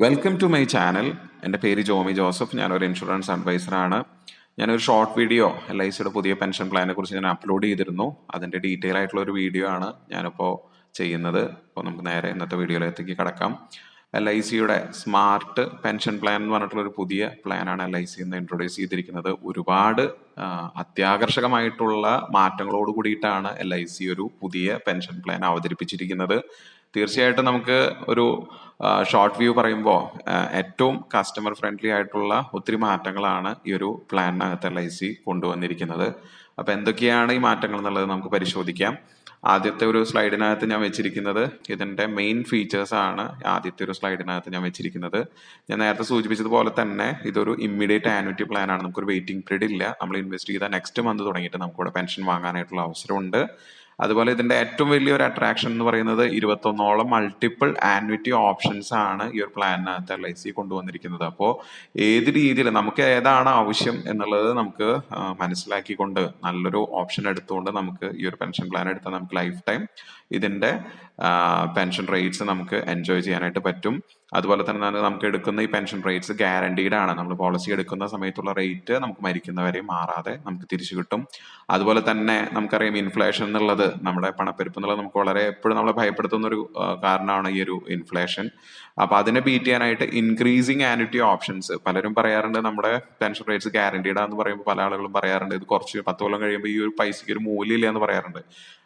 Welcome to my channel എന്റെ പേര് Jomi Joseph. ഞാനൊരു ഇൻഷുറൻസ് അഡ്വൈസറാണ് ഞാനൊരു ഷോർട്ട് വീഡിയോ എൽ ഐ സിയുടെ പുതിയ പെൻഷൻ പ്ലാനെ കുറിച്ച് ഞാൻ അപ്ലോഡ് ചെയ്തിരുന്നു. അതിന്റെ ഡീറ്റെയിൽ ആയിട്ടുള്ള ഒരു വീഡിയോ ആണ് ഞാനിപ്പോൾ ചെയ്യുന്നത്. അപ്പോൾ നമുക്ക് നേരെ ഇന്നത്തെ വീഡിയോയിലേക്ക് കടക്കാം. എൽ ഐ സിയുടെ സ്മാർട്ട് പെൻഷൻ പ്ലാൻ എന്ന് പറഞ്ഞിട്ടുള്ള ഒരു പുതിയ പ്ലാനാണ് എൽ ഐ സി എന്ന് ഇൻട്രൊഡ്യൂസ് ചെയ്തിരിക്കുന്നത്. ഒരുപാട് അത്യാകർഷകമായിട്ടുള്ള മാറ്റങ്ങളോട് കൂടിയിട്ടാണ് എൽ ഐ സി ഒരു പുതിയ പെൻഷൻ പ്ലാൻ അവതരിപ്പിച്ചിരിക്കുന്നത്. തീർച്ചയായിട്ടും നമുക്ക് ഒരു ഷോർട്ട് വ്യൂ പറയുമ്പോൾ ഏറ്റവും കസ്റ്റമർ ഫ്രണ്ട്ലി ആയിട്ടുള്ള ഒത്തിരി മാറ്റങ്ങളാണ് ഈ ഒരു പ്ലാനിനകത്ത് എൽ ഐ സി കൊണ്ടുവന്നിരിക്കുന്നത്. അപ്പോൾ എന്തൊക്കെയാണ് ഈ മാറ്റങ്ങൾ എന്നുള്ളത് നമുക്ക് പരിശോധിക്കാം. ആദ്യത്തെ ഒരു സ്ലൈഡിനകത്ത് ഞാൻ വെച്ചിരിക്കുന്നത് ഇതിന്റെ മെയിൻ ഫീച്ചേഴ്സ് ആണ് ആദ്യത്തെ ഒരു സ്ലൈഡിനകത്ത് ഞാൻ വെച്ചിരിക്കുന്നത്. ഞാൻ നേരത്തെ സൂചിപ്പിച്ചതുപോലെ തന്നെ ഇതൊരു ഇമ്മീഡിയറ്റ് ആനുവിറ്റി പ്ലാനാണ് നമുക്കൊരു വെയിറ്റിംഗ് പീരീഡ് ഇല്ല. നമ്മൾ ഇൻവെസ്റ്റ് ചെയ്ത നെക്സ്റ്റ് മന്ത് തുടങ്ങിയിട്ട് നമുക്കിവിടെ പെൻഷൻ വാങ്ങാനായിട്ടുള്ള അവസരമുണ്ട്. അതുപോലെ ഇതിന്റെ ഏറ്റവും വലിയൊരു അട്രാക്ഷൻ എന്ന് പറയുന്നത് ഇരുപത്തൊന്നോളം മൾട്ടിപ്പിൾ ആൻവിറ്റി ഓപ്ഷൻസ് ആണ് ഈ ഒരു പ്ലാനിനകത്ത് എൽ ഐ സി കൊണ്ടുവന്നിരിക്കുന്നത്. അപ്പോൾ ഏത് രീതിയിൽ നമുക്ക് ഏതാണ് ആവശ്യം എന്നുള്ളത് നമുക്ക് മനസ്സിലാക്കിക്കൊണ്ട് നല്ലൊരു ഓപ്ഷൻ എടുത്തുകൊണ്ട് നമുക്ക് ഈ ഒരു പെൻഷൻ പ്ലാൻ എടുത്താൽ നമുക്ക് ലൈഫ് ടൈം ഇതിന്റെ പെൻഷൻ റേറ്റ്സ് നമുക്ക് എൻജോയ് ചെയ്യാനായിട്ട് പറ്റും. അതുപോലെ തന്നെ നമുക്ക് എടുക്കുന്ന ഈ പെൻഷൻ റേറ്റ്സ് ഗ്യാരണ്ടീഡ് ആണ്. നമ്മൾ പോളിസി എടുക്കുന്ന സമയത്തുള്ള റേറ്റ് നമുക്ക് മരിക്കുന്നവരെ മാറാതെ നമുക്ക് തിരിച്ചു കിട്ടും. അതുപോലെ തന്നെ നമുക്കറിയാം ഇൻഫ്ലേഷൻ എന്നുള്ളത് നമ്മുടെ പണപ്പെരുപ്പ് എന്നുള്ളത് നമുക്ക് വളരെ എപ്പോഴും നമ്മളെ ഭയപ്പെടുത്തുന്ന ഒരു കാരണമാണ് ഈ ഒരു ഇൻഫ്ലേഷൻ അപ്പൊ അതിനെ ബീറ്റ് ചെയ്യാനായിട്ട് ഇൻക്രീസിങ് ആനുറ്റി ഓപ്ഷൻസ് പലരും പറയാറുണ്ട് നമ്മുടെ പെൻഷൻ റേറ്റ്സ് ഗ്യാരണ്ടീഡ് ആണെന്ന് പറയുമ്പോൾ പല ആളുകളും പറയാറുണ്ട് ഇത് കുറച്ച് പത്ത് കൊല്ലം കഴിയുമ്പോൾ ഈ ഒരു പൈസയ്ക്ക് ഒരു മൂല്യമില്ല എന്ന് പറയാറുണ്ട്.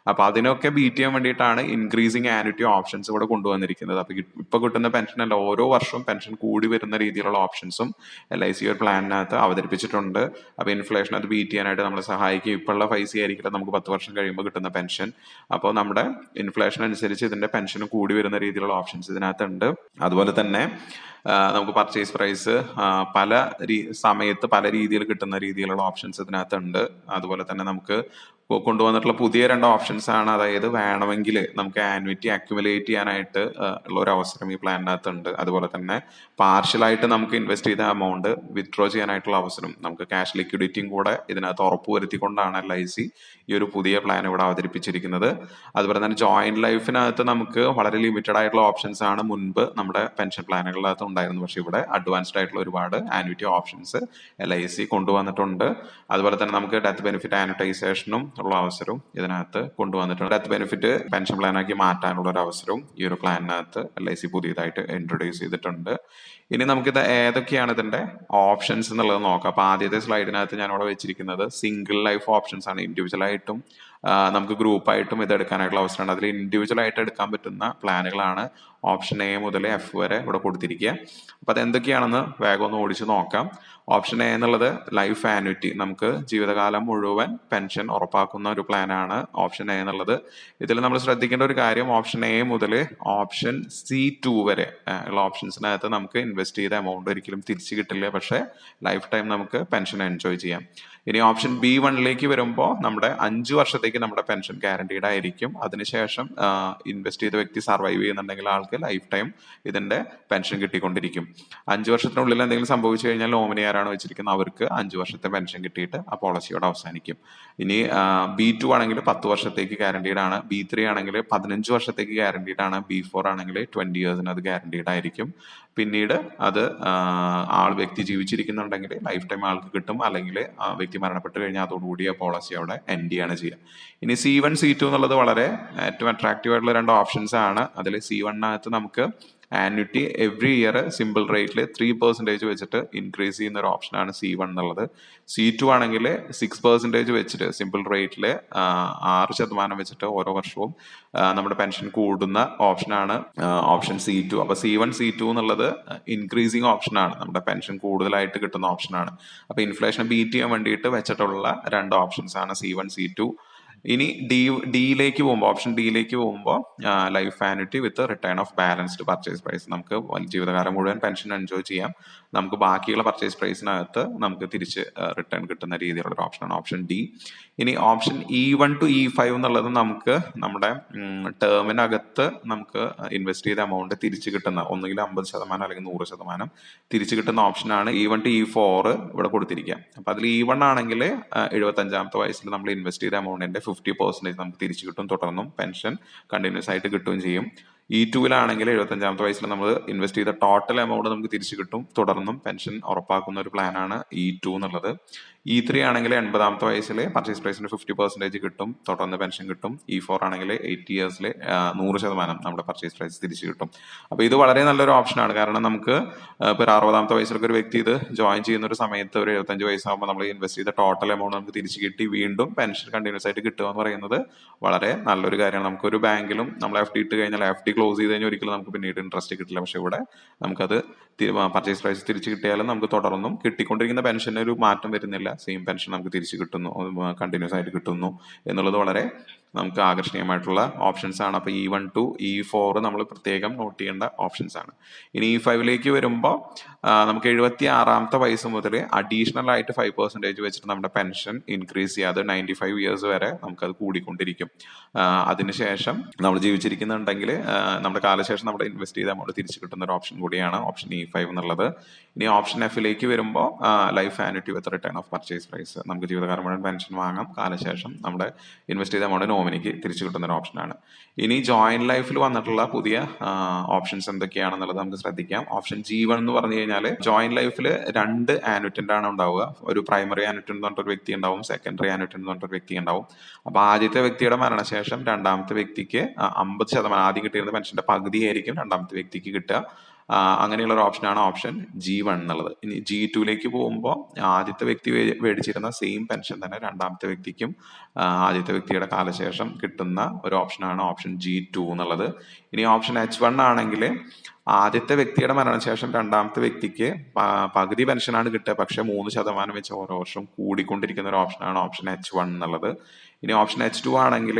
അപ്പൊ അതിനൊക്കെ ബീറ്റ് ചെയ്യാൻ വേണ്ടിയിട്ടാണ് ഇൻക്രീസിങ് ആനുറ്റി ഓപ്ഷൻസ് ഇവിടെ കൊണ്ടുവന്നിരിക്കുന്നത്. അപ്പൊ ഇപ്പൊ കിട്ടുന്ന പെൻഷൻ അല്ല ഓരോ വർഷവും പെൻഷൻ കൂടി വരുന്ന രീതിയിലുള്ള ഓപ്ഷൻസും എൽ ഐ സി ഒരു പ്ലാനിനകത്ത് അവതരിപ്പിച്ചിട്ടുണ്ട്. അപ്പൊ ഇൻഫ്ലേഷൻ അത് ബീറ്റ് ചെയ്യാനായിട്ട് നമ്മളെ സഹായിക്കും. ഇപ്പോഴുള്ള പൈസ ആയിരിക്കില്ല നമുക്ക് പത്ത് വർഷം കഴിയുമ്പോൾ കിട്ടുന്ന പെൻഷൻ അപ്പോൾ നമ്മുടെ ഇൻഫ്ലേഷൻ അനുസരിച്ച് ഇതിന്റെ പെൻഷനും കൂടി വരുന്ന രീതിയിലുള്ള ഓപ്ഷൻസ് ഇതിനകത്തുണ്ട്. അതുപോലെ തന്നെ നമുക്ക് പർച്ചേസ് പ്രൈസ് പല സമയത്ത് പല രീതിയിൽ കിട്ടുന്ന രീതിയിലുള്ള ഓപ്ഷൻസ് ഇതിനകത്തുണ്ട്. അതുപോലെ തന്നെ നമുക്ക് കൊണ്ടുവന്നിട്ടുള്ള പുതിയ രണ്ട് ഓപ്ഷൻസ് ആണ്. അതായത് വേണമെങ്കിൽ നമുക്ക് ആനുവിറ്റി അക്യുമുലേറ്റ് ചെയ്യാനായിട്ട് ഉള്ള ഒരു അവസരം ഈ പ്ലാനിനകത്തുണ്ട് അതുപോലെ തന്നെ പാർഷ്യലായിട്ട് നമുക്ക് ഇൻവെസ്റ്റ് ചെയ്ത എമൗണ്ട് വിത്ഡ്രോ ചെയ്യാനായിട്ടുള്ള അവസരം നമുക്ക് ക്യാഷ് ലിക്വിഡിറ്റിയും കൂടെ ഇതിനകത്ത് ഉറപ്പുവരുത്തിക്കൊണ്ടാണ് എൽ ഐ സി ഈ ഒരു പുതിയ പ്ലാൻ ഇവിടെ അവതരിപ്പിച്ചിരിക്കുന്നത്. അതുപോലെ തന്നെ ജോയിന്റ് ലൈഫിനകത്ത് നമുക്ക് വളരെ ലിമിറ്റഡ് ആയിട്ടുള്ള ഓപ്ഷൻസ് ആണ്. മുൻപ് നമ്മുടെ പെൻഷൻ പ്ലാനുകളിനകത്ത് ഉണ്ടായിരുന്നു പക്ഷേ ഇവിടെ അഡ്വാൻസ്ഡ് ആയിട്ടുള്ള ഒരുപാട് annuity options L I C കൊണ്ടുവന്നിട്ടുണ്ട്. അതുപോലെ തന്നെ നമുക്ക് ഡെത്ത് ബെനിഫിറ്റ് ആനുറ്റൈസേഷനും ഉള്ള അവസരവും ഇതിനകത്ത് കൊണ്ടുവന്നിട്ടുണ്ട്. ഡെത്ത് ബെനിഫിറ്റ് പെൻഷൻ പ്ലാനാക്കി മാറ്റാനുള്ള ഒരു അവസരവും ഈ ഒരു പ്ലാനിനകത്ത് എൽ ഐ സി പുതിയതായിട്ട് ഇൻട്രൊഡ്യൂസ് ചെയ്തിട്ടുണ്ട്. ഇനി നമുക്കിത് ഏതൊക്കെയാണ് ഇതിന്റെ ഓപ്ഷൻസ് എന്നുള്ളത് നോക്കാം. അപ്പൊ ആദ്യത്തെ സ്ലൈഡിനകത്ത് ഞാൻ ഇവിടെ വെച്ചിരിക്കുന്നത് സിംഗിൾ ലൈഫ് ഓപ്ഷൻസ് ആണ്. ഇൻഡിവിജ്വൽ ആയിട്ടും നമുക്ക് ഗ്രൂപ്പ് ആയിട്ടും ഇത് എടുക്കാനായിട്ടുള്ള അവസരമാണ്. അതിൽ ഇൻഡിവിജ്വൽ ആയിട്ട് എടുക്കാൻ പറ്റുന്ന പ്ലാനുകളാണ് ഓപ്ഷൻ എ മുതൽ എഫ് വരെ ഇവിടെ കൊടുത്തിരിക്കുക. അപ്പൊ അത് എന്തൊക്കെയാണെന്ന് വേഗം ഒന്ന് ഓടിച്ച് നോക്കാം. ഓപ്ഷൻ എ എന്നുള്ളത് ലൈഫ് ആനുറ്റി നമുക്ക് ജീവിതകാലം മുഴുവൻ പെൻഷൻ ഉറപ്പാക്കുന്ന ഒരു പ്ലാനാണ് ഓപ്ഷൻ എ എന്നുള്ളത്. ഇതിൽ നമ്മൾ ശ്രദ്ധിക്കേണ്ട ഒരു കാര്യം ഓപ്ഷൻ എ മുതൽ ഓപ്ഷൻ സി ടു വരെ ഉള്ള ഓപ്ഷൻസിനകത്ത് നമുക്ക് ഇൻവെസ്റ്റ് ചെയ്ത എമൗണ്ട് ഒരിക്കലും തിരിച്ചു കിട്ടില്ല. പക്ഷേ ലൈഫ് ടൈം നമുക്ക് പെൻഷൻ എൻജോയ് ചെയ്യാം. ഇനി ഓപ്ഷൻ ബി വണ്ണിലേക്ക് വരുമ്പോൾ നമ്മുടെ അഞ്ച് വർഷത്തേക്ക് നമ്മുടെ പെൻഷൻ ഗ്യാരണ്ടീഡ് ആയിരിക്കും. അതിനുശേഷം ഇൻവെസ്റ്റ് ചെയ്ത വ്യക്തി സർവൈവ് ചെയ്യുന്നുണ്ടെങ്കിൽ ആൾക്ക് ലൈഫ് ടൈം ഇതിന്റെ പെൻഷൻ കിട്ടിക്കൊണ്ടിരിക്കും. അഞ്ച് വർഷത്തിനുള്ളിൽ എന്തെങ്കിലും സംഭവിച്ചു കഴിഞ്ഞാൽ നോമിനി ആരാണ് വെച്ചിരിക്കുന്നത്? അവർക്ക് അഞ്ച് വർഷത്തെ പെൻഷൻ കിട്ടിയിട്ട് ആ പോളിസിയോട് അവസാനിക്കും. ഇനി ബി ടു ആണെങ്കിൽ പത്ത് വർഷത്തേക്ക് ഗ്യാരണ്ടീഡ് ആണ്. ബി ത്രീ ആണെങ്കിൽ പതിനഞ്ച് വർഷത്തേക്ക് ഗ്യാരണ്ടീഡ് ആണ്. ബി ഫോർ ആണെങ്കിൽ ട്വന്റി ഇയേഴ്സിന് അത് ഗ്യാരണ്ടീഡ് ആയിരിക്കും. പിന്നീട് അത് ആൾ വ്യക്തി ജീവിച്ചിരിക്കുന്നുണ്ടെങ്കിൽ ലൈഫ് ടൈം ആൾക്ക് കിട്ടും. അല്ലെങ്കിൽ ആ വ്യക്തി മരണപ്പെട്ട് കഴിഞ്ഞാൽ അതോടുകൂടി ആ പോളിസി അവിടെ എൻഡ് ചെയ്യാണ് ചെയ്യുക. ഇനി സി വൺ സി ടു എന്നുള്ളത് വളരെ ഏറ്റവും അട്രാക്റ്റീവ് ആയിട്ടുള്ള രണ്ട് ഓപ്ഷൻസ് ആണ്. അതിൽ സി വണ്ണിനകത്ത് നമുക്ക് ആനുറ്റി എവറി ഇയർ സിമ്പിൾ റേറ്റിൽ ത്രീ പെർസെന്റേജ് വെച്ചിട്ട് ഇൻക്രീസ് ചെയ്യുന്ന ഒരു ഓപ്ഷനാണ് സി വൺ എന്നുള്ളത്. സി ടു ആണെങ്കിൽ സിക്സ് പെർസെന്റേജ് വെച്ചിട്ട് സിമ്പിൾ റേറ്റിൽ ആറ് ശതമാനം വെച്ചിട്ട് ഓരോ വർഷവും നമ്മുടെ പെൻഷൻ കൂടുന്ന ഓപ്ഷനാണ് ഓപ്ഷൻ സി ടു അപ്പോൾ സി വൺ സി ടു എന്നുള്ളത് ഇൻക്രീസിങ് ഓപ്ഷനാണ് നമ്മുടെ പെൻഷൻ കൂടുതലായിട്ട് കിട്ടുന്ന ഓപ്ഷനാണ് അപ്പോൾ ഇൻഫ്ലേഷൻ ബീറ്റ് ചെയ്യാൻ വേണ്ടിയിട്ട് വെച്ചിട്ടുള്ള രണ്ട് ഓപ്ഷൻസ് ആണ് സി വൺ സി ടു ഇനി ഡി ഡിയിലേക്ക് പോകുമ്പോൾ ഓപ്ഷൻ ഡിയിലേക്ക് പോകുമ്പോൾ life annuity with return of balanced purchase price നമുക്ക് ജീവിതകാലം മുഴുവൻ പെൻഷൻ എൻജോയ് ചെയ്യാം. നമുക്ക് ബാക്കിയുള്ള പർച്ചേസ് പ്രൈസിനകത്ത് നമുക്ക് തിരിച്ച് റിട്ടേൺ കിട്ടുന്ന രീതിയിലുള്ള ഒരു ഓപ്ഷനാണ് ഓപ്ഷൻ ഡി ഇനി option E one two E five എന്നുള്ളത് നമുക്ക് നമ്മുടെ ടേമിനകത്ത് നമുക്ക് ഇൻവെസ്റ്റ് ചെയ്ത എമൗണ്ട് തിരിച്ച് കിട്ടുന്ന ഒന്നുകിൽ അമ്പത് ശതമാനം അല്ലെങ്കിൽ നൂറ് ശതമാനം തിരിച്ച് കിട്ടുന്ന ഓപ്ഷനാണ് E one two E four ഇവിടെ കൊടുത്തിരിക്കുക. അപ്പം അതിൽ ഇ വൺ ആണെങ്കിൽ എഴുപത്തഞ്ചാമത്തെ വയസ്സിൽ നമ്മൾ ഇൻവെസ്റ്റ് ചെയ്ത എമൗണ്ടിന്റെ ഫിഫ്റ്റി പെർസെന്റേജ് നമുക്ക് തിരിച്ചു കിട്ടും. തുടർന്നും പെൻഷൻ കണ്ടിന്യൂസ് ആയിട്ട് കിട്ടുകയും ചെയ്യും. ഇ ടുവിലാണെങ്കിൽ എഴുപത്തഞ്ചാമത്തെ വയസ്സിൽ നമ്മൾ ഇൻവെസ്റ്റ് ചെയ്ത ടോട്ടൽ എമൗണ്ട് നമുക്ക് തിരിച്ചു കിട്ടും. തുടർന്നും പെൻഷൻ ഉറപ്പാക്കുന്ന ഒരു പ്ലാനാണ് ഇ ടു എന്നുള്ളത്. ഇ ത്രീ ആണെങ്കിൽ എൺപതാമത്തെ വയസ്സിൽ പർച്ചേസ് പ്രൈസിന് ഫിഫ്റ്റി പെർസെന്റേജ് കിട്ടും. തുടർന്ന് പെൻഷൻ കിട്ടും. ഇ ഫോർ ആണെങ്കിൽ എയ്റ്റ് ഇയേഴ്സിൽ നൂറ് ശതമാനം നമ്മുടെ പർച്ചേസ് പ്രൈസ് തിരിച്ചു കിട്ടും. അപ്പോൾ ഇത് വളരെ നല്ലൊരു ഓപ്ഷനാണ് കാരണം നമുക്ക് ഇപ്പോൾ അറുപതാമത്തെ വയസ്സിലൊക്കെ ഒരു വ്യക്തി ഇത് ജോയിൻ ചെയ്യുന്ന ഒരു സമയത്ത് ഒരു എഴുപത്തഞ്ച് വയസ്സാകുമ്പോൾ നമ്മൾ ഇൻവെസ്റ്റ് ചെയ്ത ടോട്ടൽ എമൗണ്ട് നമുക്ക് തിരിച്ചു കിട്ടി. വീണ്ടും പെൻഷൻ കണ്ടിന്യൂസ് ആയിട്ട് കിട്ടുക എന്ന് പറയുന്നത് വളരെ നല്ലൊരു കാര്യമാണ്. നമുക്കൊരു ബാങ്കിലും നമ്മൾ എഫ് ഡി ഇട്ട് കഴിഞ്ഞാൽ എഫ് ഡി ക്ലോസ് ചെയ്ത് കഴിഞ്ഞാൽ ഒരിക്കലും നമുക്ക് പിന്നീട് ഇൻട്രസ്റ്റ് കിട്ടില്ല. പക്ഷേ ഇവിടെ നമുക്കത് പർച്ചേസ് പ്രൈസ് തിരിച്ച് കിട്ടിയാലും നമുക്ക് തുടർന്നും കിട്ടിക്കൊണ്ടിരിക്കുന്ന പെൻഷന് ഒരു മാറ്റം വരുന്നില്ല. സെയിം പെൻഷൻ നമുക്ക് തിരിച്ച് കിട്ടുന്നു. കണ്ടിന്യൂസ് ആയിട്ട് കിട്ടുന്നു എന്നുള്ളത് വളരെ നമുക്ക് ആകർഷണീയമായിട്ടുള്ള ഓപ്ഷൻസ് ആണ്. അപ്പോൾ E one two E four നമ്മൾ പ്രത്യേകം നോട്ട് ചെയ്യേണ്ട ഓപ്ഷൻസ് ആണ്. ഇനി ഇ ഫൈവിലേക്ക് വരുമ്പോൾ നമുക്ക് എഴുപത്തി ആറാമത്തെ വയസ്സ് മുതൽ അഡീഷണൽ ആയിട്ട് ഫൈവ് പെർസെന്റേജ് വെച്ചിട്ട് നമ്മുടെ പെൻഷൻ ഇൻക്രീസ് ചെയ്യാതെ നയന്റി ഫൈവ് ഇയേഴ്സ് വരെ നമുക്കത് കൂടിക്കൊണ്ടിരിക്കും. അതിനുശേഷം നമ്മൾ ജീവിച്ചിരിക്കുന്നുണ്ടെങ്കിൽ നമ്മുടെ കാലശേഷം നമ്മൾ ഇൻവെസ്റ്റ് ചെയ്ത എമൗണ്ട് തിരിച്ചു കിട്ടുന്ന ഒരു ഓപ്ഷൻ കൂടിയാണ് ഓപ്ഷൻ ഇ ഫൈവ് എന്നുള്ളത്. ഇനി ഓപ്ഷൻ എഫിലേക്ക് വരുമ്പോൾ life annuity with return of purchase price നമുക്ക് ജീവിതകാലം മുഴുവൻ പെൻഷൻ വാങ്ങാം. കാലശേഷം നമ്മുടെ ഇൻവെസ്റ്റ് ചെയ്ത എമൗണ്ട് നോമിനിക്ക് തിരിച്ചു കിട്ടുന്ന ഒരു ഓപ്ഷനാണ്. ഇനി ജോയിന്റ് ലൈഫിൽ വന്നിട്ടുള്ള പുതിയ ഓപ്ഷൻസ് എന്തൊക്കെയാണെന്നുള്ളത് നമുക്ക് ശ്രദ്ധിക്കാം. ഓപ്ഷൻ ജി വൺ എന്ന് പറഞ്ഞു കഴിഞ്ഞാൽ ജോയിന്റ് ലൈഫിൽ രണ്ട് ആനുറ്റന്റ് ആണ് ഉണ്ടാവുക. ഒരു പ്രൈമറി ആനുറ്റൻ എന്ന് പറഞ്ഞിട്ടൊരു വ്യക്തി ഉണ്ടാവും സെക്കൻഡറി ആനുറ്റൻ എന്ന് പറഞ്ഞിട്ടൊരു വ്യക്തി ഉണ്ടാവും. അപ്പോൾ ആദ്യത്തെ വ്യക്തിയുടെ മരണശേഷം രണ്ടാമത്തെ വ്യക്തിക്ക് അമ്പത് ശതമാനം ആദ്യം കിട്ടിയിരുന്ന പെൻഷന്റെ പകുതിയായിരിക്കും രണ്ടാമത്തെ വ്യക്തിക്ക് കിട്ടുക. അങ്ങനെയുള്ള ഒരു ഓപ്ഷനാണ് ഓപ്ഷൻ ജി വൺ എന്നുള്ളത്. ഇനി ജി ടുവിലേക്ക് പോകുമ്പോൾ ആദ്യത്തെ വ്യക്തി മേടിച്ചിരുന്ന സെയിം പെൻഷൻ തന്നെ രണ്ടാമത്തെ വ്യക്തിക്കും ആദ്യത്തെ വ്യക്തിയുടെ കാലശേഷം കിട്ടുന്ന ഒരു ഓപ്ഷനാണ് ഓപ്ഷൻ ജി ടു എന്നുള്ളത്. ഇനി ഓപ്ഷൻ എച്ച് വൺ ആണെങ്കിൽ ആദ്യത്തെ വ്യക്തിയുടെ മരണശേഷം രണ്ടാമത്തെ വ്യക്തിക്ക് പകുതി പെൻഷനാണ് കിട്ടുക പക്ഷെ മൂന്ന് ശതമാനം വെച്ച് ഓരോ വർഷം കൂടിക്കൊണ്ടിരിക്കുന്ന ഒരു ഓപ്ഷനാണ് ഓപ്ഷൻ എച്ച് വൺ എന്നുള്ളത്. ഇനി ഓപ്ഷൻ എച്ച് ടു ആണെങ്കിൽ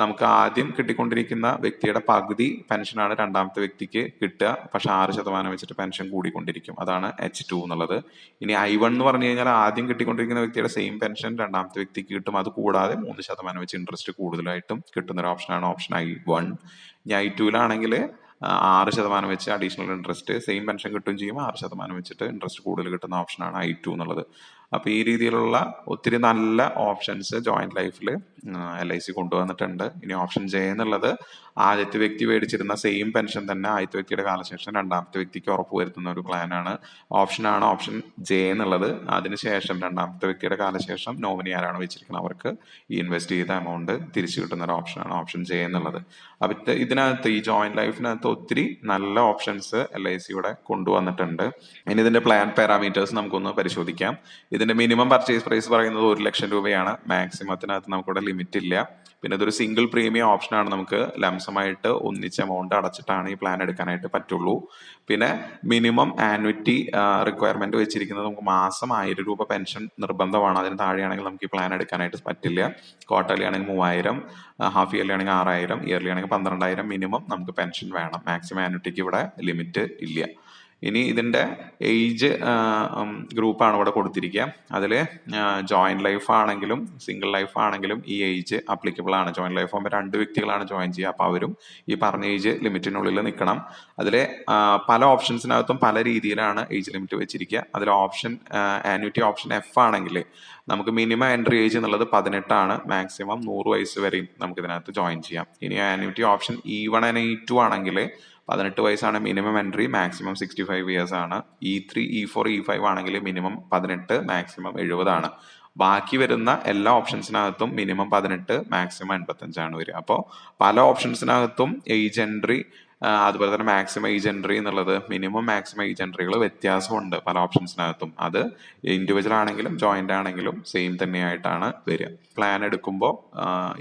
നമുക്ക് ആദ്യം കിട്ടിക്കൊണ്ടിരിക്കുന്ന വ്യക്തിയുടെ പകുതി പെൻഷനാണ് രണ്ടാമത്തെ വ്യക്തിക്ക് കിട്ടുക. പക്ഷെ ആറ് ശതമാനം വെച്ചിട്ട് പെൻഷൻ കൂടിക്കൊണ്ടിരിക്കും. അതാണ് എച്ച് ടു എന്നുള്ളത്. ഇനി ഐ വൺ എന്ന് പറഞ്ഞു കഴിഞ്ഞാൽ ആദ്യം കിട്ടിക്കൊണ്ടിരിക്കുന്ന വ്യക്തിയുടെ സെയിം പെൻഷൻ രണ്ടാമത്തെ വ്യക്തിക്ക് കിട്ടും. അത് കൂടാതെ മൂന്ന് ശതമാനം വെച്ച് ഇൻട്രസ്റ്റ് കൂടുതലായിട്ടും കിട്ടുന്ന ഒരു ഓപ്ഷനാണ് ഓപ്ഷൻ ഐ വൺ ഇനി ഐ ടുവിലാണെങ്കിൽ ആറ് ശതമാനം വെച്ച് അഡീഷണൽ ഇൻട്രസ്റ്റ് സെയിം പെൻഷൻ കിട്ടുകയും ചെയ്യും. ആറ് ശതമാനം വെച്ചിട്ട് ഇൻട്രസ്റ്റ് കൂടുതൽ കിട്ടുന്ന ഓപ്ഷനാണ് ഐ ടു എന്നുള്ളത്. അപ്പൊ ഈ രീതിയിലുള്ള ഒത്തിരി നല്ല ഓപ്ഷൻസ് ജോയിന്റ് ലൈഫിൽ എൽ ഐ സി കൊണ്ടുവന്നിട്ടുണ്ട്. ഇനി ഓപ്ഷൻ ജെ എന്നുള്ളത് ആദ്യത്തെ വ്യക്തി മേടിച്ചിരുന്ന സെയിം പെൻഷൻ തന്നെ ആദ്യത്തെ വ്യക്തിയുടെ കാലശേഷം രണ്ടാമത്തെ വ്യക്തിക്ക് ഉറപ്പ് വരുത്തുന്ന ഒരു പ്ലാനാണ് ഓപ്ഷനാണ് ഓപ്ഷൻ ജെ എന്നുള്ളത്. അതിനുശേഷം രണ്ടാമത്തെ വ്യക്തിയുടെ കാലശേഷം നോമിനി ആരാണ് വെച്ചിരിക്കുന്നത് അവർക്ക് ഈ ഇൻവെസ്റ്റ് ചെയ്ത എമൗണ്ട് തിരിച്ചു കിട്ടുന്ന ഒരു ഓപ്ഷനാണ് ഓപ്ഷൻ ജെ എന്നുള്ളത്. അപ്പൊ ഇത് ഇതിനകത്ത് ഈ ജോയിന്റ് ലൈഫിനകത്ത് ഒത്തിരി നല്ല ഓപ്ഷൻസ് എൽ ഐ സിയുടെ കൊണ്ടുവന്നിട്ടുണ്ട്. ഇനി ഇതിന്റെ പ്ലാൻ പാരാമീറ്റേഴ്സ് നമുക്കൊന്ന് പരിശോധിക്കാം. ഇതിന്റെ മിനിമം പർച്ചേസ് പ്രൈസ് പറയുന്നത് ഒരു ലക്ഷം രൂപയാണ്. മാക്സിമത്തിനകത്ത് നമുക്കിവിടെ ലിമിറ്റ് ഇല്ല. പിന്നെ ഇതൊരു സിംഗിൾ പ്രീമിയം ഓപ്ഷനാണ് നമുക്ക് ലംസമായിട്ട് ഒന്നിച്ച് എമൗണ്ട് അടച്ചിട്ടാണ് ഈ പ്ലാൻ എടുക്കാനായിട്ട് പറ്റുള്ളൂ. പിന്നെ മിനിമം ആനുവിറ്റി റിക്വയർമെന്റ് വെച്ചിരിക്കുന്നത് നമുക്ക് മാസം ആയിരം രൂപ പെൻഷൻ നിർബന്ധമാണ്. അതിന് താഴെയാണെങ്കിൽ നമുക്ക് ഈ പ്ലാൻ എടുക്കാനായിട്ട് പറ്റില്ല. ക്വാർട്ടർലി ആണെങ്കിൽ മൂവായിരം ഹാഫ് ഇയർലി ആണെങ്കിൽ ആറായിരം ഇയർലി ആണെങ്കിൽ പന്ത്രണ്ടായിരം മിനിമം നമുക്ക് പെൻഷൻ വേണം. മാക്സിമം ആനുവിറ്റിക്ക് ഇവിടെ ലിമിറ്റ് ഇല്ല. ഇനി ഇതിന്റെ ഏജ് ഗ്രൂപ്പാണ് ഇവിടെ കൊടുത്തിരിക്കുക. അതിൽ ജോയിന്റ് ലൈഫ് ആണെങ്കിലും സിംഗിൾ ലൈഫ് ആണെങ്കിലും ഈ ഏജ് അപ്ലിക്കബിൾ ആണ്. ജോയിന്റ് ലൈഫ് ആകുമ്പോൾ രണ്ട് വ്യക്തികളാണ് ജോയിൻ ചെയ്യുക. അപ്പോൾ അവരും ഈ പറഞ്ഞ ഏജ് ലിമിറ്റിനുള്ളിൽ നിൽക്കണം. അതിൽ പല ഓപ്ഷൻസിനകത്തും പല രീതിയിലാണ് ഏജ് ലിമിറ്റ് വെച്ചിരിക്കുക. അതിൽ ഓപ്ഷൻ ആനുറ്റി ഓപ്ഷൻ എഫ് ആണെങ്കിൽ നമുക്ക് മിനിമം എൻട്രി ഏജ് എന്നുള്ളത് പതിനെട്ടാണ്. മാക്സിമം നൂറ് വയസ്സ് വരെയും നമുക്ക് ഇതിനകത്ത് ജോയിൻ ചെയ്യാം. ഇനി annuity option E one and E two ആണെങ്കിൽ പതിനെട്ട് വയസ്സാണ് minimum entry maximum sixty five years ആണ്. E three E four E five ആണെങ്കിൽ മിനിമം പതിനെട്ട് മാക്സിമം എഴുപതാണ്. ബാക്കി വരുന്ന എല്ലാ ഓപ്ഷൻസിനകത്തും മിനിമം പതിനെട്ട് മാക്സിമം എൺപത്തഞ്ചാണ് വരിക. അപ്പോൾ പല ഓപ്ഷൻസിനകത്തും ഏജ് എൻട്രി അതുപോലെ തന്നെ മാക്സിമം ഏജ് എൻട്രി എന്നുള്ളത് മിനിമം മാക്സിമം ഏജ് എൻട്രികൾ വ്യത്യാസമുണ്ട് പല ഓപ്ഷൻസിനകത്തും അത് ഇൻഡിവിജ്വൽ ആണെങ്കിലും ജോയിന്റ് ആണെങ്കിലും സെയിം തന്നെയായിട്ടാണ് വരിക. പ്ലാൻ എടുക്കുമ്പോൾ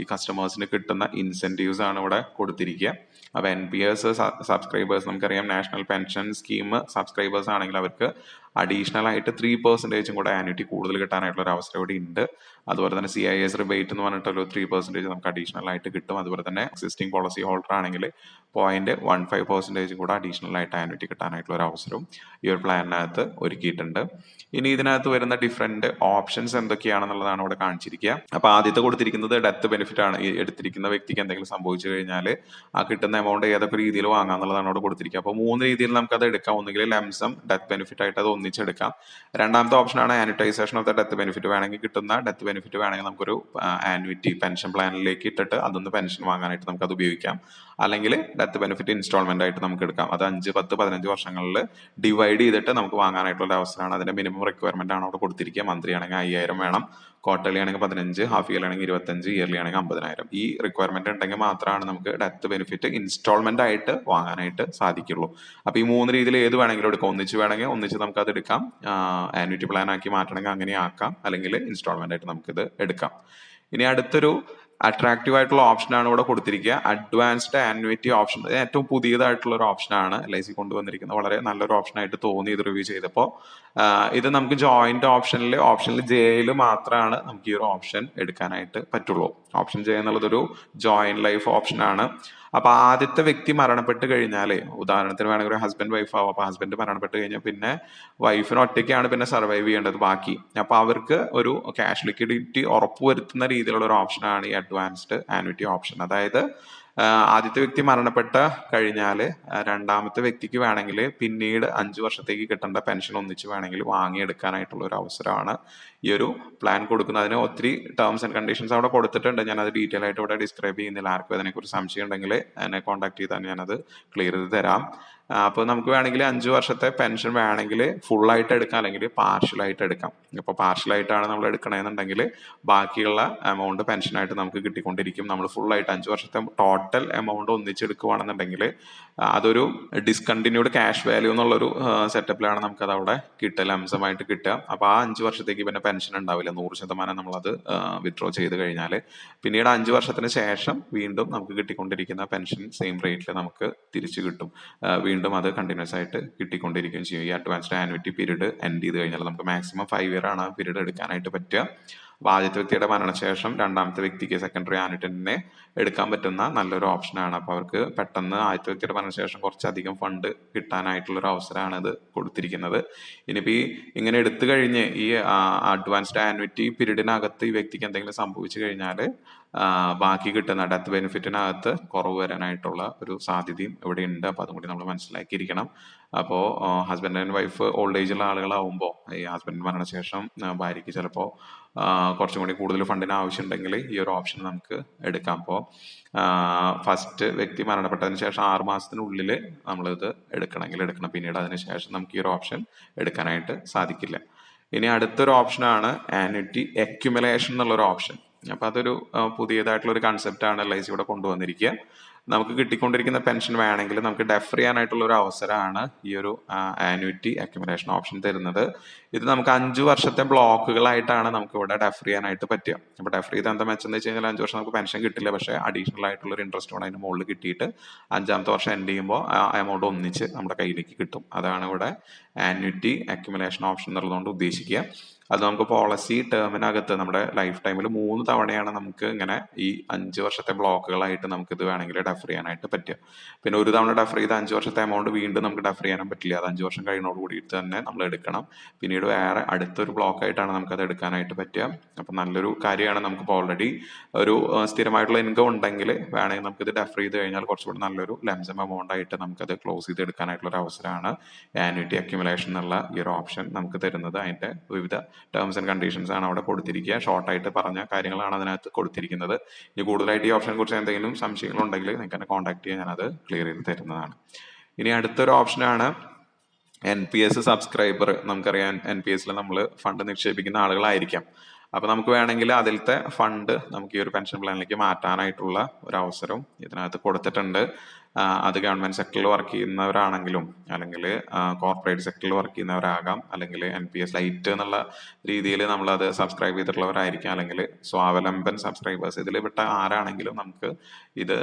ഈ കസ്റ്റമേഴ്സിന് കിട്ടുന്ന ഇൻസെന്റീവ്സ് ആണ് ഇവിടെ കൊടുത്തിരിക്കുക. അപ്പോൾ എൻ പി എസ് സബ്സ്ക്രൈബേഴ്സ് നമുക്കറിയാം നാഷണൽ പെൻഷൻ സ്കീം സബ്സ്ക്രൈബേഴ്സ് ആണെങ്കിൽ അവർക്ക് അഡീഷണൽ ആയിട്ട് ത്രീ പെർസെന്റേജും കൂടെ ആനുവിറ്റി കൂടുതൽ കിട്ടാനായിട്ടുള്ള ഒരു അവസരം ഇവിടെ ഉണ്ട്. അതുപോലെ തന്നെ സി ഐ എസ് റിബേറ്റ് എന്ന് പറഞ്ഞിട്ടൊരു ത്രീ പെർസെന്റേജ് നമുക്ക് അഡീഷണൽ ആയിട്ട് കിട്ടും. അതുപോലെ തന്നെ എക്സിസ്റ്റിംഗ് പോളിസി ഹോൾഡർ ആണെങ്കിൽ പോയിന്റ് വൺ ഫൈവ് പെർസെന്റേജും കൂടെ അഡീഷണൽ ആയിട്ട് ആനുവിറ്റി കിട്ടാനായിട്ടുള്ള ഒരു അവസരവും ഈ ഒരു പ്ലാനിനകത്ത് ഒരുക്കിയിട്ടുണ്ട്. ഇനി ഇതിനകത്ത് വരുന്ന ഡിഫറെന്റ് ഓപ്ഷൻസ് എന്തൊക്കെയാണെന്നുള്ളതാണ് ഇവിടെ കാണിച്ചിരിക്കുക. അപ്പൊ ആദ്യത്തെ കൊടുത്തിരിക്കുന്നത് ഡെത്ത് ബെനിഫിറ്റ് ആണ്. ഈ എടുത്തിരിക്കുന്ന വ്യക്തിക്ക് എന്തെങ്കിലും സംഭവിച്ചു കഴിഞ്ഞാൽ ആ കിട്ടുന്ന എമൗണ്ട് ഏതൊക്കെ രീതിയിൽ വാങ്ങാന്നുള്ളതാണ് അവിടെ കൊടുത്തിരിക്കുക. അപ്പോൾ മൂന്ന് രീതിയിൽ നമുക്ക് അത് എടുക്കാം. ഒന്നുകിൽ ലംസം ഡെത്ത് ബെനിഫിറ്റ് ആയിട്ട് അത് ഒന്നിച്ചെടുക്കാം. രണ്ടാമത്തെ ഓപ്ഷനാണ് annuitisation of the death benefit വേണമെങ്കിൽ കിട്ടുന്ന ഡെത്ത് ബെനിഫിറ്റ് വേണമെങ്കിൽ നമുക്കൊരു ആനുവിറ്റി പെൻഷൻ പ്ലാനിലേക്ക് ഇട്ടിട്ട് അതൊന്ന് പെൻഷൻ വാങ്ങാനായിട്ട് നമുക്ക് അത് ഉപയോഗിക്കാം. അല്ലെങ്കിൽ ഡെത്ത് ബെനിഫിറ്റ് ഇൻസ്റ്റാൾമെന്റ് ആയിട്ട് നമുക്ക് എടുക്കാം. അത് അഞ്ച് പത്ത് പതിനഞ്ച് വർഷങ്ങളിൽ ഡിവൈഡ് ചെയ്തിട്ട് നമുക്ക് വാങ്ങാനായിട്ടുള്ള അവസരമാണ്. അതിന്റെ മിനിമം റിക്വയർമെന്റ് ആണ് അവിടെ കൊടുത്തിരിക്കുക. മന്ത്രിയാണെങ്കിൽ അയ്യായിരം വേണം. ക്വാർട്ടർലി ആണെങ്കിൽ പതിനഞ്ച് ഹാഫ് ഇയർലി ആണെങ്കിൽ ഇരുപത്തഞ്ച് ഇയർലി ആണെങ്കിൽ അമ്പതിനായിരം. ഈ റിക്വയർമെന്റ് ഉണ്ടെങ്കിൽ മാത്രമാണ് നമുക്ക് ഡെത്ത് ബെനിഫിറ്റ് ഇൻസ്റ്റാൾമെന്റ് ആയിട്ട് വാങ്ങാനായിട്ട് സാധിക്കുള്ളൂ. അപ്പൊ ഈ മൂന്ന് രീതിയിൽ ഏത് വേണമെങ്കിലും എടുക്കാം. ഒന്നിച്ച് വേണമെങ്കിൽ ഒന്നിച്ച് നമുക്ക് അത് എടുക്കാം. ആനുവിറ്റി പ്ലാൻ ആക്കി മാറ്റണമെങ്കിൽ അങ്ങനെ ആക്കാം അല്ലെങ്കിൽ ഇൻസ്റ്റാൾമെന്റ് ആയിട്ട് നമുക്കിത് എടുക്കാം. ഇനി അടുത്തൊരു അട്രാക്റ്റീവ് ആയിട്ടുള്ള ഓപ്ഷനാണ് ഇവിടെ കൊടുത്തിരിക്കുക. അഡ്വാൻസ്ഡ് ആനുവിറ്റി ഓപ്ഷൻ ഏറ്റവും പുതിയതായിട്ടുള്ള ഒരു ഓപ്ഷനാണ് എൽ ഐ സി കൊണ്ടുവന്നിരിക്കുന്നത്. വളരെ നല്ലൊരു ഓപ്ഷൻ ആയിട്ട് തോന്നി ഇത് റിവ്യൂ ചെയ്തപ്പോൾ. ഇത് നമുക്ക് ജോയിന്റ് ഓപ്ഷനിൽ ഓപ്ഷനിൽ ജെയിൽ മാത്രമാണ് നമുക്ക് ഈ ഒരു ഓപ്ഷൻ എടുക്കാനായിട്ട് പറ്റുള്ളൂ. ഓപ്ഷൻ ജെ എന്നുള്ളതൊരു ജോയിന്റ് ലൈഫ് ഓപ്ഷനാണ് അപ്പൊ ആദ്യത്തെ വ്യക്തി മരണപ്പെട്ട് കഴിഞ്ഞാലേ ഉദാഹരണത്തിന് വേണമെങ്കിൽ ഒരു ഹസ്ബൻഡ് വൈഫ് ആവും. അപ്പൊ ഹസ്ബൻഡ് മരണപ്പെട്ട് കഴിഞ്ഞാൽ പിന്നെ വൈഫിന് ഒറ്റയ്ക്കാണ് പിന്നെ സർവൈവ് ചെയ്യേണ്ടത് ബാക്കി. അപ്പൊ അവർക്ക് ഒരു ക്യാഷ് ലിക്വിഡിറ്റി ഉറപ്പുവരുത്തുന്ന രീതിയിലുള്ള ഒരു ഓപ്ഷനാണ് ഈ അഡ്വാൻസ്ഡ് ആനുവിറ്റി ഓപ്ഷൻ അതായത് ആദ്യത്തെ വ്യക്തി മരണപ്പെട്ട് കഴിഞ്ഞാൽ രണ്ടാമത്തെ വ്യക്തിക്ക് വേണമെങ്കിൽ പിന്നീട് അഞ്ച് വർഷത്തേക്ക് കിട്ടേണ്ട പെൻഷൻ ഒന്നിച്ച് വേണമെങ്കിൽ വാങ്ങിയെടുക്കാനായിട്ടുള്ള ഒരു അവസരമാണ് ഈ ഒരു പ്ലാൻ കൊടുക്കുന്നത് അതിന് ഒത്തിരി ടേംസ് ആൻഡ് കണ്ടീഷൻസ് അവിടെ കൊടുത്തിട്ടുണ്ട്. ഞാൻ അത് ഡീറ്റെയിൽ ആയിട്ട് ഇവിടെ ഡിസ്ക്രൈബ് ചെയ്യുന്നില്ല. ആർക്കും അതിനെക്കുറിച്ച് സംശയം ഉണ്ടെങ്കിൽ എന്നെ കോൺടാക്ട് ചെയ്താൽ ഞാനത് ക്ലിയർ ചെയ്ത് തരാം. അപ്പോൾ നമുക്ക് വേണമെങ്കിൽ അഞ്ച് വർഷത്തെ പെൻഷൻ വേണമെങ്കിൽ ഫുൾ ആയിട്ട് എടുക്കാം. അല്ലെങ്കിൽ പാർഷ്യലായിട്ട് എടുക്കാം. ഇപ്പോൾ പാർഷ്യലായിട്ടാണ് നമ്മൾ എടുക്കണമെന്നുണ്ടെങ്കിൽ ബാക്കിയുള്ള എമൗണ്ട് പെൻഷനായിട്ട് നമുക്ക് കിട്ടിക്കൊണ്ടിരിക്കും. നമ്മൾ ഫുൾ ആയിട്ട് അഞ്ച് വർഷത്തെ ടോട്ടൽ എമൗണ്ട് ഒന്നിച്ചെടുക്കുകയാണെന്നുണ്ടെങ്കിൽ അതൊരു ഡിസ്കണ്ടിന്യൂഡ് ക്യാഷ് വാല്യൂ എന്നുള്ളൊരു സെറ്റപ്പിലാണ് നമുക്കത് അവിടെ കിട്ടുക ലംസമായിട്ട് കിട്ടുക. അപ്പോൾ ആ അഞ്ച് വർഷത്തേക്ക് പിന്നെ പെൻഷൻ ഉണ്ടാവില്ല. നൂറ് ശതമാനം നമ്മളത് വിഡ്രോ ചെയ്ത് കഴിഞ്ഞാൽ പിന്നീട് അഞ്ച് വർഷത്തിന് ശേഷം വീണ്ടും നമുക്ക് കിട്ടിക്കൊണ്ടിരിക്കുന്ന പെൻഷൻ സെയിം റേറ്റിൽ നമുക്ക് തിരിച്ചു കിട്ടും. വീണ്ടും അത് കണ്ടിന്യൂസ് ആയിട്ട് കിട്ടിക്കൊണ്ടിരിക്കുകയും ചെയ്യും. ഈ അഡ്വാൻസ്ഡ് ആനുവിറ്റി പീരീഡ് എൻഡ് ചെയ്ത് കഴിഞ്ഞാൽ നമുക്ക് മാക്സിമം ഫൈവ് ഇയർ ആണ് ആ പീരീഡ് എടുക്കാനായിട്ട് പറ്റുക. അപ്പോൾ ആദ്യത്തെ വ്യക്തിയുടെ മരണശേഷം രണ്ടാമത്തെ വ്യക്തിക്ക് സെക്കൻഡറി ആനുവിറ്റന്റിനെ എടുക്കാൻ പറ്റുന്ന നല്ലൊരു ഓപ്ഷനാണ് അപ്പോൾ അവർക്ക് പെട്ടെന്ന് ആദ്യത്തെ വ്യക്തിയുടെ ശേഷം കുറച്ചധികം ഫണ്ട് കിട്ടാനായിട്ടുള്ള ഒരു അവസരമാണ് ഇത് കൊടുത്തിരിക്കുന്നത്. ഇനിയിപ്പോൾ ഈ ഇങ്ങനെ എടുത്തു കഴിഞ്ഞ് ഈ അഡ്വാൻസ്ഡ് ആനുവിറ്റി പീരീഡിനകത്ത് ഈ വ്യക്തിക്ക് എന്തെങ്കിലും സംഭവിച്ചു കഴിഞ്ഞാൽ ബാക്കി കിട്ടുന്ന ഡെത്ത് ബെനിഫിറ്റിനകത്ത് കുറവ് വരാനായിട്ടുള്ള ഒരു സാധ്യതയും ഇവിടെ ഉണ്ട്. അപ്പോൾ അതും കൂടി നമ്മൾ മനസ്സിലാക്കിയിരിക്കണം. അപ്പോൾ ഹസ്ബൻഡ് ആൻഡ് വൈഫ് ഓൾഡ് ഏജിലുള്ള ആളുകളാവുമ്പോൾ ഈ ഹസ്ബൻഡ് മരണശേഷം ശേഷം ഭാര്യയ്ക്ക് ചിലപ്പോൾ കുറച്ചും കൂടി കൂടുതൽ ഫണ്ടിന് ആവശ്യമുണ്ടെങ്കിൽ ഈ ഒരു ഓപ്ഷൻ നമുക്ക് എടുക്കാം. അപ്പോൾ ഫസ്റ്റ് വ്യക്തി മരണപ്പെട്ടതിന് ശേഷം ആറ് മാസത്തിനുള്ളിൽ നമ്മളിത് എടുക്കണമെങ്കിൽ എടുക്കണം. പിന്നീട് അതിന് ശേഷം നമുക്ക് ഈ ഒരു ഓപ്ഷൻ എടുക്കാനായിട്ട് സാധിക്കില്ല. ഇനി അടുത്തൊരു ഓപ്ഷനാണ് ആനുറ്റി അക്യുമലേഷൻ എന്നുള്ളൊരു ഓപ്ഷൻ. അപ്പൊ അതൊരു പുതിയതായിട്ടുള്ള ഒരു കൺസെപ്റ്റ് ആണ് എൽ ഐ സി ഇവിടെ കൊണ്ടുവന്നിരിക്കുക. നമുക്ക് കിട്ടിക്കൊണ്ടിരിക്കുന്ന പെൻഷൻ വേണമെങ്കിൽ നമുക്ക് ഡെഫർ ചെയ്യാനായിട്ടുള്ള ഒരു അവസരമാണ് ഈ ഒരു ആനുവിറ്റി അക്യുമുലേഷൻ ഓപ്ഷൻ തരുന്നത്. ഇത് നമുക്ക് അഞ്ച് വർഷത്തെ ബ്ലോക്കുകളായിട്ടാണ് നമുക്ക് ഇവിടെ ഡെഫർ ചെയ്യാനായിട്ട് പറ്റുക. അപ്പൊ ഡെഫർ ചെയ്ത് എന്താ മെച്ചം എന്ന് വെച്ച് കഴിഞ്ഞാൽ അഞ്ച് വർഷം നമുക്ക് പെൻഷൻ കിട്ടില്ല. പക്ഷേ അഡീഷണൽ ആയിട്ടുള്ള ഒരു ഇൻട്രസ്റ്റ് കൂടെ അതിന് മുകളിൽ കിട്ടിയിട്ട് അഞ്ചാമത്തെ വർഷം എൻഡ് ചെയ്യുമ്പോൾ ആ എമൗണ്ട് ഒന്നിച്ച് നമ്മുടെ കയ്യിലേക്ക് കിട്ടും. അതാണ് ഇവിടെ ആനുവിറ്റി അക്യുമുലേഷൻ ഓപ്ഷൻ എന്നുള്ളതുകൊണ്ട് ഉദ്ദേശിക്കുക. അത് നമുക്ക് പോളിസി ടേമിനകത്ത് നമ്മുടെ ലൈഫ് ടൈമിൽ മൂന്ന് തവണയാണ് നമുക്ക് ഇങ്ങനെ ഈ അഞ്ച് വർഷത്തെ ബ്ലോക്കുകളായിട്ട് നമുക്ക് ഇത് വേണമെങ്കിൽ ഡെഫർ ചെയ്യാനായിട്ട് പറ്റുക. പിന്നെ ഒരു തവണ ഡെഫർ ചെയ്ത് അഞ്ച് വർഷത്തെ എമൗണ്ട് വീണ്ടും നമുക്ക് ഡെഫർ ചെയ്യാൻ പറ്റില്ല. അത് അഞ്ച് വർഷം കഴിയുന്നതോട് കൂടിയിട്ട് തന്നെ നമ്മൾ എടുക്കണം. പിന്നീട് വേറെ അടുത്തൊരു ബ്ലോക്കായിട്ടാണ് നമുക്ക് അത് എടുക്കാനായിട്ട് പറ്റുക. അപ്പം നല്ലൊരു കാര്യമാണ് നമുക്ക് ഓൾറെഡി ഒരു സ്ഥിരമായിട്ടുള്ള ഇൻകം ഉണ്ടെങ്കിൽ വേണമെങ്കിൽ നമുക്കിത് ഡെഫർ ചെയ്ത് കഴിഞ്ഞാൽ കുറച്ചുകൂടി നല്ലൊരു ലംസം എമൗണ്ട് ആയിട്ട് നമുക്കത് ക്ലോസ് ചെയ്ത് എടുക്കാനായിട്ടുള്ള ഒരു അവസരമാണ്. ആനുവിറ്റി അക്യുമുലേഷൻ എന്നുള്ള ഈ ഒരു ഓപ്ഷൻ നമുക്ക് തരുന്നത്. അതിന്റെ വിവിധ ടേംസ് ആൻഡ് കണ്ടീഷൻസ് ആണ് അവിടെ കൊടുത്തിരിക്കുക. ഷോർട്ടായിട്ട് പറഞ്ഞ കാര്യങ്ങളാണ് അതിനകത്ത് കൊടുത്തിരിക്കുന്നത്. ഇനി കൂടുതലായിട്ട് ഈ ഓപ്ഷനെ കുറിച്ച് എന്തെങ്കിലും സംശയങ്ങളുണ്ടെങ്കിൽ നിങ്ങൾക്ക് എന്നെ കോൺടാക്ട് ചെയ്യാൻ ഞാനത് ക്ലിയർ ചെയ്ത് തരുന്നതാണ്. ഇനി അടുത്തൊരു ഓപ്ഷനാണ് എൻ പി എസ് സബ്സ്ക്രൈബർ നമുക്കറിയാം എൻ പി എസിൽ നമ്മൾ ഫണ്ട് നിക്ഷേപിക്കുന്ന ആളുകളായിരിക്കാം. അപ്പൊ നമുക്ക് വേണമെങ്കിൽ അതിലത്തെ ഫണ്ട് നമുക്ക് ഈ ഒരു പെൻഷൻ പ്ലാനിലേക്ക് മാറ്റാനായിട്ടുള്ള ഒരു അവസരം ഇതിനകത്ത് കൊടുത്തിട്ടുണ്ട്. അത് ഗവൺമെന്റ് സെക്ടറിൽ വർക്ക് ചെയ്യുന്നവരാണെങ്കിലും അല്ലെങ്കിൽ കോർപ്പറേറ്റ് സെക്ടറിൽ വർക്ക് ചെയ്യുന്നവരാകാം. അല്ലെങ്കിൽ എൻ പി എസ് ലൈറ്റ് എന്നുള്ള രീതിയിൽ നമ്മൾ നമ്മളത് സബ്സ്ക്രൈബ് ചെയ്തിട്ടുള്ളവരായിരിക്കാം. അല്ലെങ്കിൽ സ്വാവലംബൻ സബ്സ്ക്രൈബേഴ്സ് ഇതിൽ വിട്ട ആരാണെങ്കിലും നമുക്ക് ഇത്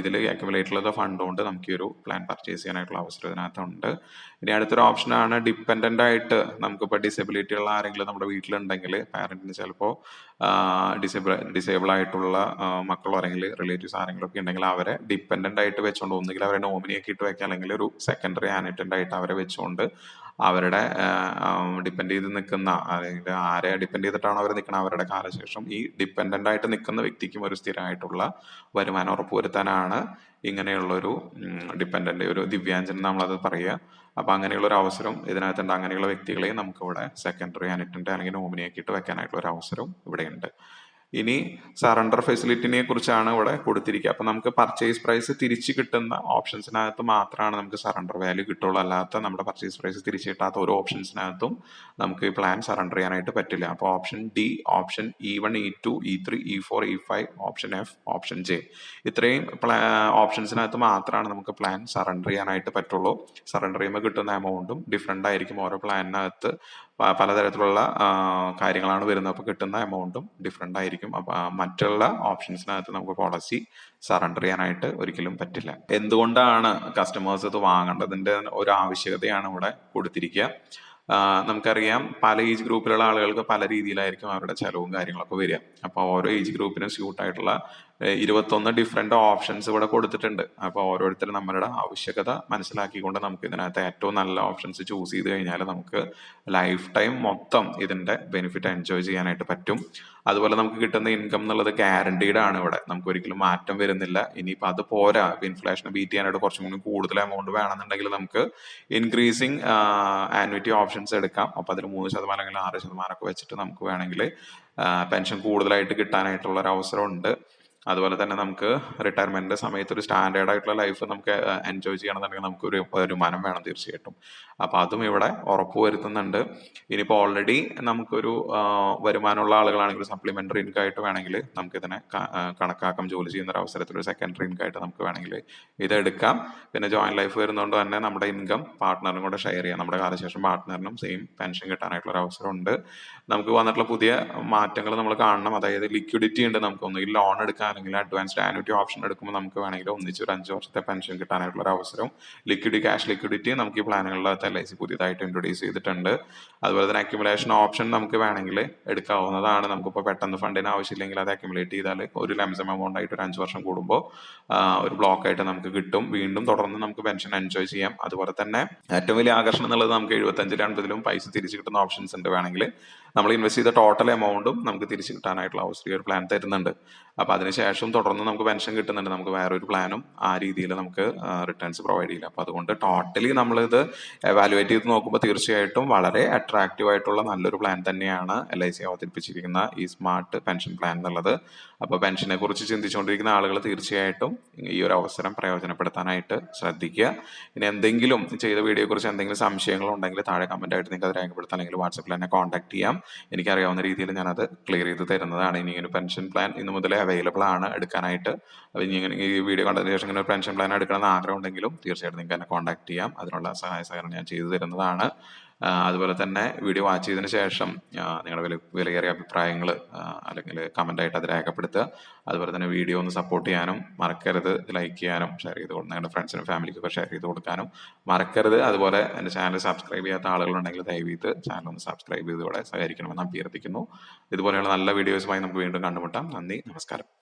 ഇതിൽ അക്യുമുലേറ്റ് ചെയ്ത ഫണ്ട് കൊണ്ട് നമുക്ക് ഒരു പ്ലാൻ പർച്ചേസ് ചെയ്യാനായിട്ടുള്ള അവസരം ഇതിനകത്തുണ്ട്. ഇനി അടുത്തൊരു ഓപ്ഷനാണ് ഡിപ്പെൻഡന്റ് ആയിട്ട് നമുക്കിപ്പോൾ ഡിസബിലിറ്റി ഉള്ള ആരെങ്കിലും നമ്മുടെ വീട്ടിലുണ്ടെങ്കിൽ പാരന്റിന് ചിലപ്പോൾ ഡിസേബിൾ ഡിസേബിൾ ആയിട്ടുള്ള മക്കളോ അല്ലെങ്കിൽ റിലേറ്റീവ്സ് ആരെങ്കിലും ഒക്കെ ഉണ്ടെങ്കിൽ അവരെ ഡിപ്പെൻഡന്റ് ആയിട്ട് വെച്ചുകൊണ്ട് ഒന്നുകിൽ അവരെ നോമിനിയൊക്കെ ഇട്ട് വെക്കുക അല്ലെങ്കിൽ ഒരു സെക്കൻഡറി ആനിറ്റന്റ് ആയിട്ട് അവരെ വെച്ചുകൊണ്ട് അവരുടെ ഡിപ്പെൻഡ് ചെയ്ത് നിൽക്കുന്ന അല്ലെങ്കിൽ ആരെ ഡിപ്പെൻഡ് ചെയ്തിട്ടാണ് അവർ നിൽക്കുന്നത് അവരുടെ കാലശേഷം ഈ ഡിപ്പെൻഡന്റ് ആയിട്ട് നിൽക്കുന്ന വ്യക്തിക്കും ഒരു സ്ഥിരമായിട്ടുള്ള വരുമാനം ഉറപ്പുവരുത്താനാണ് ഇങ്ങനെയുള്ളൊരു ഡിപ്പെൻഡന്റ് ഒരു ദിവ്യാഞ്ജൻ നമ്മളത് പറയുക. അപ്പോൾ അങ്ങനെയുള്ള ഒരു അവസരം ഇതിനകത്തുണ്ട്. അങ്ങനെയുള്ള വ്യക്തികളെയും നമുക്കിവിടെ സെക്കൻഡറി ആനിറ്റന്റ് അല്ലെങ്കിൽ നോമിനിയാക്കിയിട്ട് വെക്കാനായിട്ടുള്ള ഒരു അവസരം ഇവിടെയുണ്ട്. ഇനി സറണ്ടർ ഫെസിലിറ്റിനെ കുറിച്ചാണ് ഇവിടെ കൊടുത്തിരിക്കുക. അപ്പൊ നമുക്ക് പർച്ചേസ് പ്രൈസ് തിരിച്ച് കിട്ടുന്ന ഓപ്ഷൻസിനകത്ത് മാത്രമാണ് നമുക്ക് സറണ്ടർ വാല്യൂ കിട്ടുള്ളൂ. അല്ലാത്ത നമ്മുടെ പർച്ചേസ് പ്രൈസ് തിരിച്ച് കിട്ടാത്ത ഒരു ഓപ്ഷൻസിനകത്തും നമുക്ക് ഈ പ്ലാൻ സറണ്ടർ ചെയ്യാനായിട്ട് പറ്റില്ല. അപ്പോൾ option D option E one E two E three E four E five option F option J ഇത്രയും ഓപ്ഷൻസിനകത്ത് മാത്രമാണ് നമുക്ക് പ്ലാൻ സറണ്ടർ ചെയ്യാനായിട്ട് പറ്റുള്ളൂ. സറണ്ടർ ചെയ്യുമ്പോൾ കിട്ടുന്ന എമൗണ്ടും ഡിഫറെന്റ് ആയിരിക്കും. ഓരോ പ്ലാനിനകത്ത് പലതരത്തിലുള്ള കാര്യങ്ങളാണ് വരുന്നത്. അപ്പോൾ കിട്ടുന്ന എമൗണ്ടും ഡിഫറെന്റ് ആയിരിക്കും. അപ്പോൾ മറ്റുള്ള ഓപ്ഷൻസിനകത്ത് നമുക്ക് പോളിസി സറണ്ടർ ചെയ്യാനായിട്ട് ഒരിക്കലും പറ്റില്ല. എന്തുകൊണ്ടാണ് കസ്റ്റമേഴ്സ് ഇത് വാങ്ങേണ്ടതിന്റെ ഒരു ആവശ്യകതയാണ് ഇവിടെ കൊടുത്തിരിക്കുക? നമുക്കറിയാം പല ഏജ് ഗ്രൂപ്പിലുള്ള ആളുകൾക്ക് പല രീതിയിലായിരിക്കും അവരുടെ ചിലവും കാര്യങ്ങളൊക്കെ വരിക. അപ്പോൾ ഓരോ ഏജ് ഗ്രൂപ്പിനും സ്യൂട്ട് ആയിട്ടുള്ള ഇരുപത്തൊന്ന് ഡിഫറെന്റ് ഓപ്ഷൻസ് ഇവിടെ കൊടുത്തിട്ടുണ്ട്. അപ്പോൾ ഓരോരുത്തരും നമ്മളുടെ ആവശ്യകത മനസ്സിലാക്കിക്കൊണ്ട് നമുക്ക് ഇതിനകത്ത് ഏറ്റവും നല്ല ഓപ്ഷൻസ് ചൂസ് ചെയ്ത് കഴിഞ്ഞാൽ നമുക്ക് ലൈഫ് ടൈം മൊത്തം ഇതിന്റെ ബെനിഫിറ്റ് എൻജോയ് ചെയ്യാനായിട്ട് പറ്റും. അതുപോലെ നമുക്ക് കിട്ടുന്ന ഇൻകം എന്നുള്ളത് ഗ്യാരണ്ടീഡ് ആണ് ഇവിടെ. നമുക്ക് ഒരിക്കലും മാറ്റം വരുന്നില്ല. ഇനിയിപ്പോൾ അത് പോരാ. ഇൻഫ്ലേഷൻ ബീറ്റ് ചെയ്യാനായിട്ട് കുറച്ചും കൂടി കൂടുതൽ എമൗണ്ട് വേണമെന്നുണ്ടെങ്കിൽ നമുക്ക് ഇൻക്രീസിങ് ആനുവിറ്റി ഓപ്ഷൻസ് എടുക്കാം. അപ്പോൾ അതിൽ മൂന്ന് ശതമാനം അല്ലെങ്കിൽ ആറ് ശതമാനം ഒക്കെ വെച്ചിട്ട് നമുക്ക് വേണമെങ്കിൽ പെൻഷൻ കൂടുതലായിട്ട് കിട്ടാനായിട്ടുള്ള ഒരു അവസരമുണ്ട് അതുപോലെ തന്നെ നമുക്ക് റിട്ടയർമെന്റ് സമയത്ത് ഒരു സ്റ്റാൻഡേർഡ് ആയിട്ടുള്ള ലൈഫ് നമുക്ക് എൻജോയ് ചെയ്യണമെന്നുണ്ടെങ്കിൽ നമുക്ക് ഒരു വരുമാനം വേണം തീർച്ചയായിട്ടും. അപ്പൊ അതും ഇവിടെ ഉറപ്പ് വരുത്തുന്നുണ്ട്. ഇനിയിപ്പോൾ ഓൾറെഡി നമുക്കൊരു വരുമാനമുള്ള ആളുകളാണെങ്കിൽ സപ്ലിമെന്ററി ഇൻകം ആയിട്ട് വേണമെങ്കിൽ നമുക്ക് ഇതിനെ കണക്കാക്കാം. ജോലി ചെയ്യുന്ന ഒരു അവസരത്തിൽ ഒരു സെക്കൻഡറി ഇൻകം ആയിട്ട് നമുക്ക് വേണമെങ്കിൽ ഇത് എടുക്കാം പിന്നെ ജോയിന്റ് ലൈഫ് വരുന്നതുകൊണ്ട് തന്നെ നമ്മുടെ ഇൻകം പാർട്ട്ണറിനും കൂടെ ഷെയർ ചെയ്യാം. നമ്മുടെ കാലശേഷം പാർട്ട്ണറിനും സെയിം പെൻഷൻ കിട്ടാനായിട്ടുള്ള ഒരു അവസരമുണ്ട്. നമുക്ക് വന്നിട്ടുള്ള പുതിയ മാറ്റങ്ങൾ നമ്മൾ കാണണം. അതായത് ലിക്വിഡിറ്റി ഉണ്ട് നമുക്ക് ഒന്നുകിൽ ലോൺ എടുക്കാൻ അല്ലെങ്കിൽ അഡ്വാൻസ്ഡ് ആനുറ്റി ഓപ്ഷൻ എടുക്കുമ്പോൾ നമുക്ക് വേണമെങ്കിൽ ഒന്നിച്ച് ഒരു അഞ്ച് വർഷത്തെ പെൻഷൻ കിട്ടാനായിട്ടുള്ള ഒരു അവസരം. ലിക്വിഡി ക്യാഷ് ലിക്വിഡിറ്റി നമുക്ക് ഈ പ്ലാനുകളിലകത്ത് എൽ ഐ സി പുതിയതായിട്ട് ഇൻട്രൊഡ്യൂസ് ചെയ്തിട്ടുണ്ട്. അതുപോലെ തന്നെ അക്യുമുലേഷൻ ഓപ്ഷൻ നമുക്ക് വേണമെങ്കിൽ എടുക്കാവുന്നതാണ്. നമുക്കിപ്പോൾ പെട്ടെന്ന് ഫണ്ടിന് ആവശ്യമില്ലെങ്കിൽ അത് അക്യുമുലേറ്റ് ചെയ്താൽ ഒരു ലംസം എമൗണ്ട് ആയിട്ട് ഒരു അഞ്ച് വർഷം കൂടുമ്പോൾ ഒരു ബ്ലോക്ക് ആയിട്ട് നമുക്ക് കിട്ടും. വീണ്ടും തുടർന്ന് നമുക്ക് പെൻഷൻ എൻജോയ് ചെയ്യാം. അതുപോലെ തന്നെ ഏറ്റവും വലിയ ആകർഷണം എന്നുള്ളത് നമുക്ക് എഴുപത്തഞ്ചിലും അൻപതിലും പൈസ തിരിച്ചു കിട്ടുന്ന ഓപ്ഷൻസ് ഉണ്ട് വേണമെങ്കിൽ. നമ്മൾ ഇൻവെസ്റ്റ് ചെയ്ത ടോട്ടൽ എമൗണ്ടും നമുക്ക് തിരിച്ചു കിട്ടാനായിട്ടുള്ള അവസ്ഥ ഒരു പ്ലാൻ തരുന്നുണ്ട്. അപ്പോൾ അതിനുശേഷം തുടർന്ന് നമുക്ക് പെൻഷൻ കിട്ടുന്നുണ്ട്. നമുക്ക് വേറൊരു പ്ലാനും ആ രീതിയിൽ നമുക്ക് റിട്ടേൺസ് പ്രൊവൈഡ് ചെയ്യില്ല. അപ്പോൾ അതുകൊണ്ട് ടോട്ടലി നമ്മളിത് എവാലുവേറ്റ് ചെയ്ത് നോക്കുമ്പോൾ തീർച്ചയായിട്ടും വളരെ അട്രാക്റ്റീവ് ആയിട്ടുള്ള നല്ലൊരു പ്ലാൻ തന്നെയാണ് എൽ ഐ സി അവതരിപ്പിച്ചിരിക്കുന്ന ഈ സ്മാർട്ട് പെൻഷൻ പ്ലാൻ എന്നുള്ളത്. അപ്പോൾ പെൻഷനെ കുറിച്ച് ചിന്തിച്ചുകൊണ്ടിരിക്കുന്ന ആളുകൾ തീർച്ചയായിട്ടും ഈ ഒരു അവസരം പ്രയോജനപ്പെടുത്താനായിട്ട് ശ്രദ്ധിക്കുക. ഇനി എന്തെങ്കിലും ചെയ്ത വീഡിയോയെക്കുറിച്ച് എന്തെങ്കിലും സംശയങ്ങളുണ്ടെങ്കിൽ താഴെ കമന്റ് ആയിട്ട് നിങ്ങൾക്ക് അത് രേഖപ്പെടുത്താം. അല്ലെങ്കിൽ വാട്സപ്പിൽ എന്നെ കോൺടാക്ട് ചെയ്യാം. എനിക്കറിയാവുന്ന രീതിയിൽ ഞാനത് ക്ലിയർ ചെയ്ത് തരുന്നതാണ്. ഇനി ഒരു പെൻഷൻ പ്ലാൻ ഇന്ന് മുതലേ അവൈലബിൾ ആണ് എടുക്കാനായിട്ട്. അപ്പോൾ ഇനി ഇങ്ങനെ ഈ വീഡിയോ കണ്ടതിന് ശേഷം ഇങ്ങനെ പെൻഷൻ പ്ലാൻ എടുക്കണമെന്ന് ആഗ്രഹം ഉണ്ടെങ്കിലും തീർച്ചയായിട്ടും നിങ്ങൾക്ക് എന്നെ കോൺടാക്ട് ചെയ്യാം. അതിനുള്ള സഹായ സഹകരണം ഞാൻ ചെയ്തു തരുന്നതാണ്. അതുപോലെ തന്നെ വീഡിയോ വാച്ച് ചെയ്തതിന് ശേഷം നിങ്ങളുടെ വില വിലയേറിയ അഭിപ്രായങ്ങൾ അല്ലെങ്കിൽ കമന്റ് ആയിട്ട് അത് രേഖപ്പെടുത്തുക. അതുപോലെ തന്നെ വീഡിയോ ഒന്ന് സപ്പോർട്ട് ചെയ്യാനും മറക്കരുത് ലൈക്ക് ചെയ്യാനും ഷെയർ ചെയ്ത് കൊടുക്കുക നിങ്ങളുടെ ഫ്രണ്ട്സിനും ഫാമിലിക്കൊക്കെ ഷെയർ ചെയ്ത് കൊടുക്കാനും മറക്കരുത്. അതുപോലെ എന്റെ ചാനൽ സബ്സ്ക്രൈബ് ചെയ്യാത്ത ആളുകളുണ്ടെങ്കിൽ ദയവീത് ചാനൽ ഒന്ന് സബ്സ്ക്രൈബ് ചെയ്ത് ഇവിടെ സഹകരിക്കണമെന്ന് അഭ്യർത്ഥിക്കുന്നു. ഇതുപോലെയുള്ള നല്ല വീഡിയോസുമായി നമുക്ക് വീണ്ടും കണ്ടുമുട്ടാം. നന്ദി നമസ്കാരം.